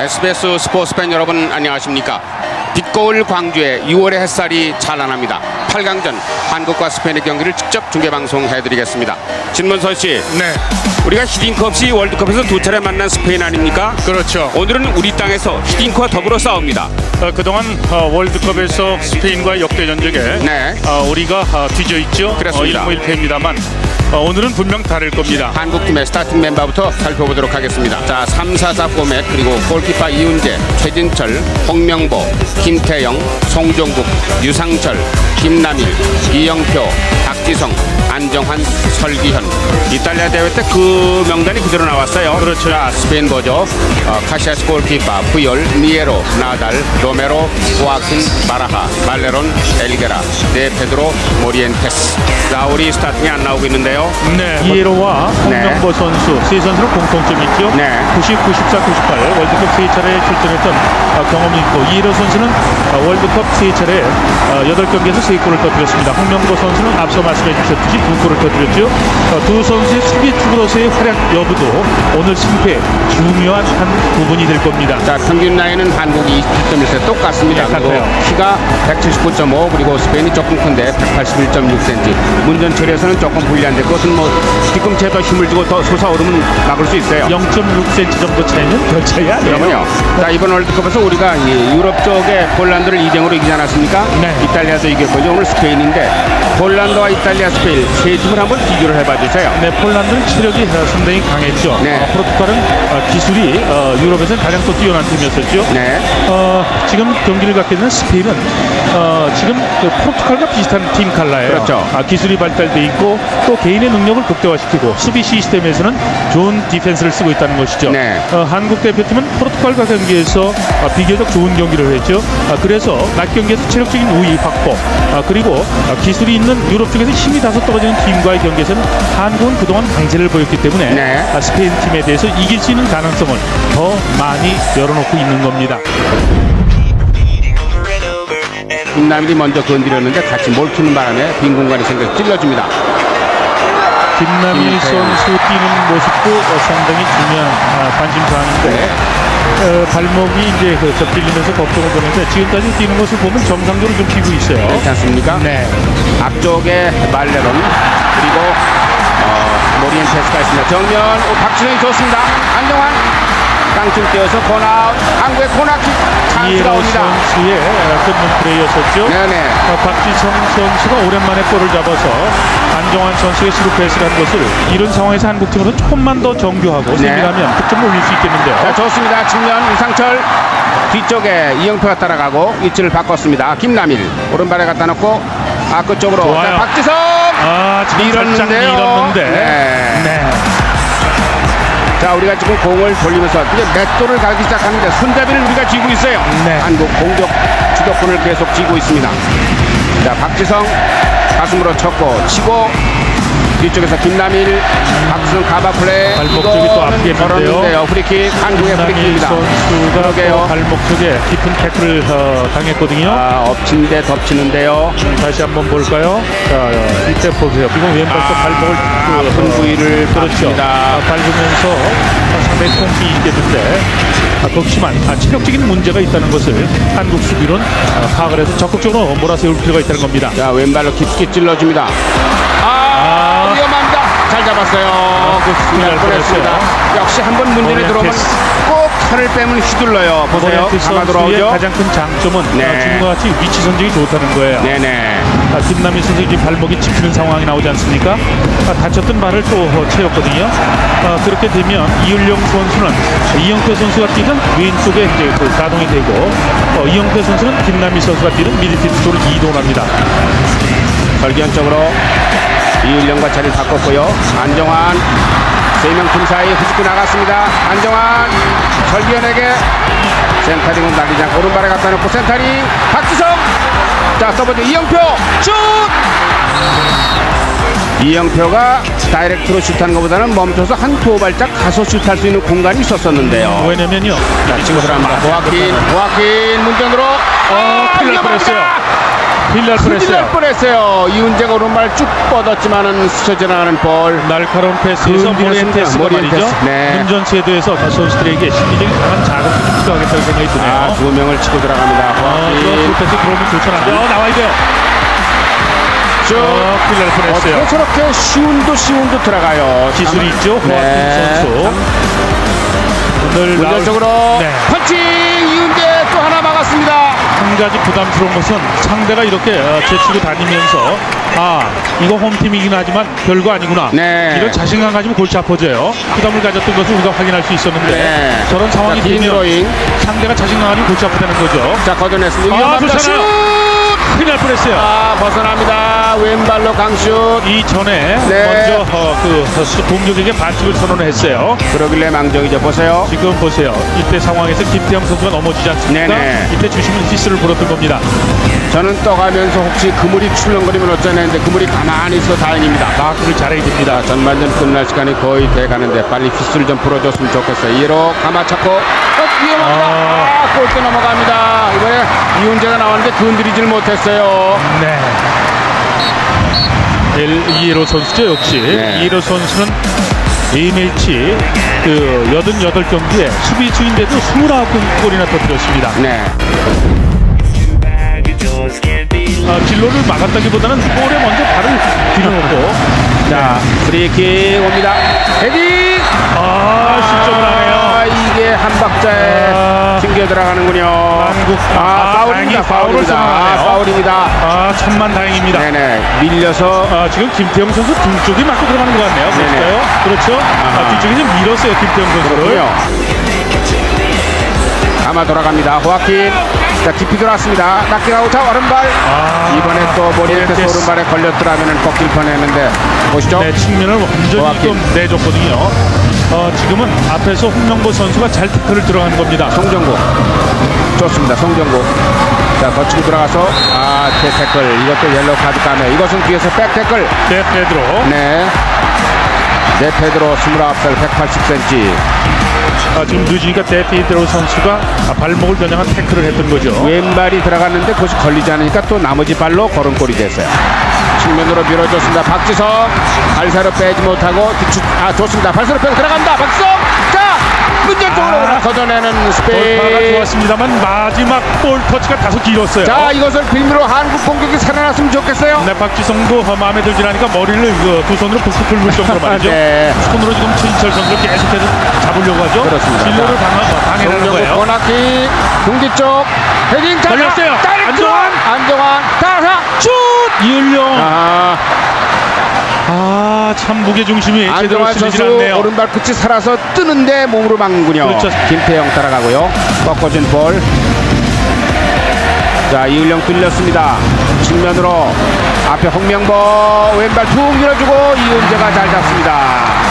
SBS 스포츠 팬 여러분 안녕하십니까? 빛거울 광주의 6월의 햇살이 찬란합니다. 8강전 한국과 스페인의 경기를 직접 중계 방송해드리겠습니다. 진문선 씨, 네, 우리가 히딩크 없이 월드컵에서 두 차례 만난 스페인 아닙니까? 그렇죠. 오늘은 우리 땅에서 히딩크와 더불어 싸웁니다. 어, 그동안 어, 월드컵에서 스페인과 역대 전적에 네. 어, 우리가 어, 뒤져 있죠. 그렇습니다. 어, 1무 1패입니다만 어, 오늘은 분명 다를 겁니다. 한국팀의 스타팅 멤버부터 살펴보도록 하겠습니다. 자, 3, 4, 4 포맷 그리고 골키퍼 이훈재, 최진철, 홍명보, 김태영, 송종국, 유상철, 김남일, 이영표, 박지성, 안정환, 설기현. 이탈리아 대회 때 그 명단이 그대로 나왔어요. 그렇죠. 자, 스페인 보죠. 어, 카시아스 골키퍼, 푸열, 니에로, 나달, 로메로, 호아킨, 바라하, 말레론, 엘게라, 네 페드로, 모리엔테스. 자, 우리 스타팅이 안 나오고 있는데요. 네, 이에로와 홍명보 선수 세 선수는 공통점이 있죠. 네. 90, 94, 98 월드컵 세 차례 출전했던 어, 경험이 있고 이에로 선수는 어, 월드컵 세 차례 어, 8경기에서 세 골을 터뜨렸습니다. 홍명보 선수는 앞서 말씀해 주셨듯이 두 골을 터뜨렸죠. 어, 두 선수의 수비 투구로서의 활약 여부도 오늘 승패 중요한 한 부분이 될 겁니다. 자, 평균 나이는 한국이 27.1세 똑같습니다. 네, 그리고 같아요. 키가 179.5 그리고 스페인이 조금 큰데 181.6cm. 문전 처리에서는 조금 불리한데 그것은 뭐 뒤꿈치에 더 힘을 주고 더 솟아오르면 막을 수 있어요. 0.6cm 정도 차이는 별 차이 아니에요. 그러면요. 자, 이번 월드컵에서 우리가 이 유럽 쪽에 폴란드를 2대0으로 이기지 않았습니까? 네. 이탈리아도 이겼고 이제 오늘 스페인인데 폴란드와 이탈리아, 스페인 세 팀을 한번 비교를 해봐 주세요. 네, 폴란드는 체력이 어, 상당히 강했죠. 네. 어, 포르투갈은 어, 기술이 어, 유럽에서는 가장 또 뛰어난 팀이었었죠. 네. 어, 지금 경기를 갖게 되는 스페인은 어, 지금 그 포르투갈과 비슷한 팀 칼라예요. 그렇죠. 아, 기술이 발달돼 있고 또 개인의 능력을 극대화시키고 수비 시스템에서는 좋은 디펜스를 쓰고 있다는 것이죠. 네. 어, 한국 대표팀은 포르투갈과 경기에서 어, 비교적 좋은 경기를 했죠. 아, 그래서 낮 경기에서 체력적인 우위 확보 아, 그리고 어, 기술이 있는 유럽 쪽에서 힘이 다소 떨어지는 팀과의 경기에서는 한국은 그동안 강세를 보였기 때문에 네. 아, 스페인 팀에 대해서 이길 수 있는 가능성을 더 많이 열어놓고 있는 겁니다. 김남일이 먼저 건드렸는데 같이 몰키는 바람에 빈 공간이 생겨 찔러줍니다. 김남일. 선수 뛰는 모습도 어, 상당히 중요한 아, 관심 사항인데 네. 어, 발목이 이제 그 접질리면서 걱정을 보는데 지금까지 뛰는 모습 보면 정상적으로 좀 뛰고 있어요. 그렇지 않습니까? 네. 앞쪽에 말레론 그리고 어, 모리엔 테스가 있습니다. 정면 오, 박진영이 좋습니다. 안정환 땅줄 띄어서 코나 한국의 코나킥 찬스가 옵니다. 선수의 어, 끝문 플레이였었죠. 네네. 어, 박지성 선수가 오랜만에 볼을 잡아서 안정환 선수의 스루 패스를 한 것을 이런 상황에서 한국팀으로 조금만 더 정교하고 세밀하면 득점을 올릴 수 있겠는데요. 네. 자 좋습니다. 측면 이상철 뒤쪽에 이영표가 따라가고 위치를 바꿨습니다. 김남일 오른발에 갖다 놓고 아 끝쪽으로 좋아요. 자, 박지성 아, 지금 살짝 밀었는데요. 밀었는데. 네. 네. 자 우리가 지금 공을 돌리면서 이제 맷돌을 가기 시작하는데 손잡이를 우리가 쥐고 있어요. 네. 한국 공격 주도권을 계속 쥐고 있습니다. 자 박지성 가슴으로 쳤고 치고 뒤쪽에서 김남일 박지성 가바 플레이 발목 쪽이 또 아프겠는데요. 걸었는데요. 프리킥 한국의 프리킥입니다. 선수가 발목 쪽에 깊은 태클을 어, 당했거든요. 아 엎친데 덮치는데요. 다시 한번 볼까요? 자, 이때 보세요. 지금 왼발 또 발목을 그, 아픈 부위를 그렇죠. 밟습니다. 아, 밟으면서 상당히 통증이 있겠는데 아, 극심한 아, 체력적인 문제가 있다는 것을 한국 수비론 아, 파악을 해서 적극적으로 몰아세울 필요가 있다는 겁니다. 자 왼발로 깊게 찔러줍니다. 아, 아. 위험합니다. 잘 잡았어요. 그 수비 잘 뻔했습니다. 역시 한 번 문제에 들어오면. 꼭 팔을 빼면 휘둘러요. 보세요. 아마 들어오죠. 가장 큰 장점은 네. 아, 지금과 같이 위치 선정이 좋다는 거예요. 네네. 아, 김남일 선수 지금 발목이 짚히는 상황이 나오지 않습니까? 아, 다쳤던 발을 또 어, 채웠거든요. 아, 그렇게 되면 이윤령 선수는 이영표 선수가 뛰는 왼쪽에 이제 그 가동이 되고 어, 이영표 선수는 김남일 선수가 뛰는 미드필드 쪽으로 이동합니다. 쪽으로 이윤령과 자리를 바꿨고요. 안정환 세명팀 사이 후집고 나갔습니다. 안정환 절기현에게 센터링은 날리지 않고 오른발에 갖다 놓고 센터링 박지성 자 서버드 이영표 슛 이영표가 다이렉트로 슛하는 것보다는 멈춰서 한 두 발짝 가서 슛할 수 있는 공간이 있었었는데요. 왜냐면요. 자, 어. 아, 아, 아, 네. 들어갑니다. 호아킨, 호아킨 문전으로. 어, 큰일 날 뻔했어요. 힐날 뻔했어요. 뻔했어요. 이훈재가 오른발 쭉 뻗었지만은 스쳐 지나가는 볼. 날카로운 패스에서 근디였습니다. 모리엔 테스가 말이죠. 모리엔테스. 네. 문전 세도에서 다시 선수들에게 심리적인 강한 자극이 좀 필요하겠다는 생각이 드네요. 아, 두 명을 치고 들어갑니다. 아. 그 패스 들어오면 좋잖아요. 어, 나와야 돼요. 쭉. 어, 힐날 뻔했어요. 어떻게 저렇게 쉬운도 쉬운도 들어가요. 기술이 있죠. 호아킨 네. 선수. 오늘 문전적으로 네. 펀칭 이훈재 나 막았습니다. 한 가지 부담스러운 것은 상대가 이렇게 어, 제치고 다니면서 아 이거 홈팀이긴 하지만 별거 아니구나 네. 이런 자신감 가지고 골치 아파져요 부담을 가졌던 것을 우리가 확인할 수 있었는데 네. 저런 상황이 자, 긴 되면. 상대가 자신감 가지고 골치 아프다는 거죠 자, 걷어냈습니다. 아. 좋잖아요. 슛! 큰일 날 뻔했어요 아, 벗어납니다. 왼발로 강슛. 이전에 네. 먼저 어, 그 어, 공격에게 반칙을 선언을 했어요 그러길래 망정이죠. 보세요. 지금 보세요 이때 상황에서 김태형 선수가 넘어지지 않습니까 네네. 이때 주심은 히스를 불었던 겁니다 저는 떠가면서 혹시 그물이 출렁거리면 어쩌나 했는데 그물이 가만히 있어 다행입니다. 마크를 잘해야 됩니다 자, 전반전 끝날 시간이 거의 돼 가는데 빨리 휘슬 좀 풀어줬으면 좋겠어요. 이로 가마차고 어, 위험합니다. 아. 아, 골대 넘어갑니다. 이번에 이훈재가 나왔는데 건드리질 못했어요. 네. 엘 이에로 선수죠 역시 네. 이에로 선수는 A매치 그 88경기에 수비수인데도 29골이나 터뜨렸습니다. 네. 아, 진로를 막았다기보다는 볼에 먼저 발을 들여놓고 자, 프리킥 옵니다. 헤딩! 아, 실점을 하네요. 아, 이게 한 박자에 아. 튕겨 들어가는군요. 한국 아, 아, 파울입니다. 파울입니다. 아. 파울입니다. 아, 천만 다행입니다. 네네. 밀려서 아, 지금 김태형 선수 등 쪽이 맞고 들어가는 것 같네요. 그럴까요? 그렇죠? 아, 뒤쪽에 좀 밀었어요, 김태형 선수를. 그렇군요. 감아 돌아갑니다. 호아킨. 자, 깊이 들어왔습니다. 낚기라고 자, 오른발. 아, 이번에 또 모리엔테스 모리엔테스. 오른발에 걸렸더라면 꺾일 뻔했는데 보시죠. 네, 측면을 완전히. 좀 내줬거든요. 어, 지금은 앞에서 홍명보 선수가 잘 태클을 들어간 겁니다. 송정구. 좋습니다. 송정구. 자, 거치고 들어가서 아, 대태클. 이것도 옐로우 카드 까네. 이것은 뒤에서 백태클. 네, 페드로. 네. 네, 페드로 29살 180cm. 아, 지금 늦으니까 데피드로 선수가 아, 발목을 겨냥한 태클을 했던 거죠. 왼발이 들어갔는데 그것이 걸리지 않으니까 또 나머지 발로 걸음골이 됐어요. 측면으로 밀어줬습니다. 박지성 발사로 빼지 못하고 뒤축 아 좋습니다. 발사로 빼고 들어간다. 박지성 자 쪽으로 아. 걷어내는 골파가 스페인. 좋았습니다만 마지막 볼 터치가 다소 길었어요. 자 이것을 빌미로 한국 공격이 살아났으면 좋겠어요. 네, 박지성도 어, 마음에 들지 않으니까 머리를 그, 두 손으로 푹푹 긁을 정도로 말이죠. 네. 손으로 지금 최인철 선수를 계속해서 잡으려고 하죠. 그렇습니다. 진로를 방어, 방해하는 거예요. 코나키 궁디 쪽 헤딩 자 걸렸어요. 안정환. 안정환 따라 슛. 이을령. 아 아, 참 무게 중심이 제대로 안정환 선수. 오른발 끝이 살아서 뜨는데 몸으로 막는군요. 그렇죠. 김태형 따라가고요. 꺾어진 볼. 자 이을령 뚫렸습니다. 측면으로 앞에 홍명보 왼발 툭 밀어주고 이은재가 잘 잡습니다.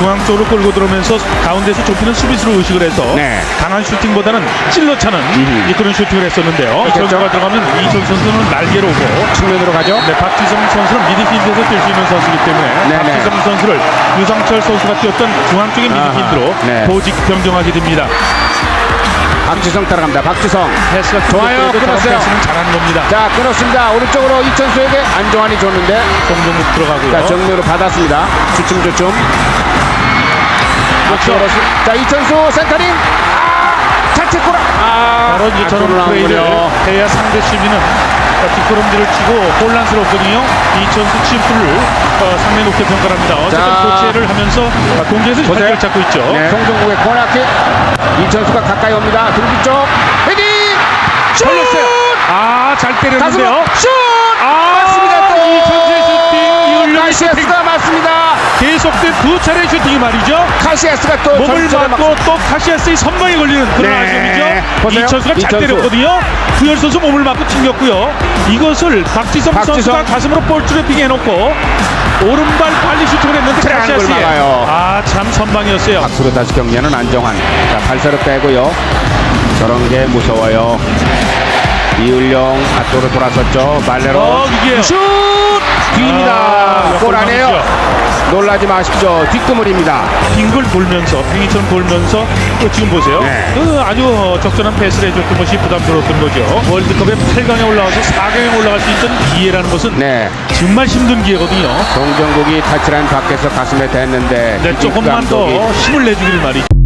중앙 쪽으로 끌고 들어오면서 가운데서 좁히는 수비수로 의식을 해서 네. 강한 슈팅보다는 찔러 차는 음. 그런 슈팅을 했었는데요. 이 그렇죠. 선수가 들어가면 이천 선수는 날개로 오고 측면으로 가죠. 네, 박지성 선수는 미드필드에서 뛸 수 있는 선수이기 때문에 네네. 박지성 선수를 유상철 선수가 뛰었던 중앙 쪽의 미드필드로 네. 보직 변경하게 됩니다. 박지성 따라갑니다. 박지성. 패스가 좋아요. 끊었어요. 패스는 잘하는 겁니다. 자 끊었습니다. 오른쪽으로 이천수에게 안정환이 줬는데 송정국 들어가고요. 자 정면으로 받았습니다. 주춤주춤. 앞쪽으로 수- 자 이천수 센터링. 아, 자책골. 아 바로 플레이를 나오군요. 해야 상대 수비는 뒷걸음질을 치고 혼란스럽거든요. 이천수 침투를 어, 상당히 높게 평가합니다. 어쨌든 자. 교체를 하면서 보세요. 자리를 잡고 있죠. 네. 송정국의 코너킥. 이천수가 가까이 옵니다. 등뒤 쪽 헤딩. 슛! 걸렸어요. 아, 잘 때렸는데요. 슛! 아, 맞습니다. 또 이천수의 슈팅, 이을령의 슈팅. 맞습니다. 계속된 두 차례 슈팅이 말이죠. 카시에스가 또 몸을 맞고 또 카시아스의 선방에 걸리는 그런 네. 보세요. 이천수가 잘 이천수. 때렸거든요. 구열 선수 몸을 맞고 튕겼고요. 이것을 박지성, 박지성. 선수가 가슴으로 볼 트래핑 해놓고 오른발 빨리 슈팅을 했는데 막아요. 아참 선방이었어요. 박수로 다시 격려는 안정환. 자, 발사로 빼고요. 저런 게 무서워요. 이을령 앞쪽으로 돌아섰죠. 말레로. 어. 슛! 뒤입니다. 아, 골. 골망이죠. 놀라지 마십시오. 뒷그물입니다. 빙글 돌면서 빙이처럼 돌면서 또 지금 보세요. 네. 그 아주 적절한 패스를 해줬던 것이 부담스러웠던 거죠. 월드컵에 8강에 올라가서 4강에 올라갈 수 있던 기회라는 것은 네. 정말 힘든 기회거든요. 송정국이 타치라인 밖에서 가슴에 댔는데 네, 조금만 더 힘을 내주길 말이죠.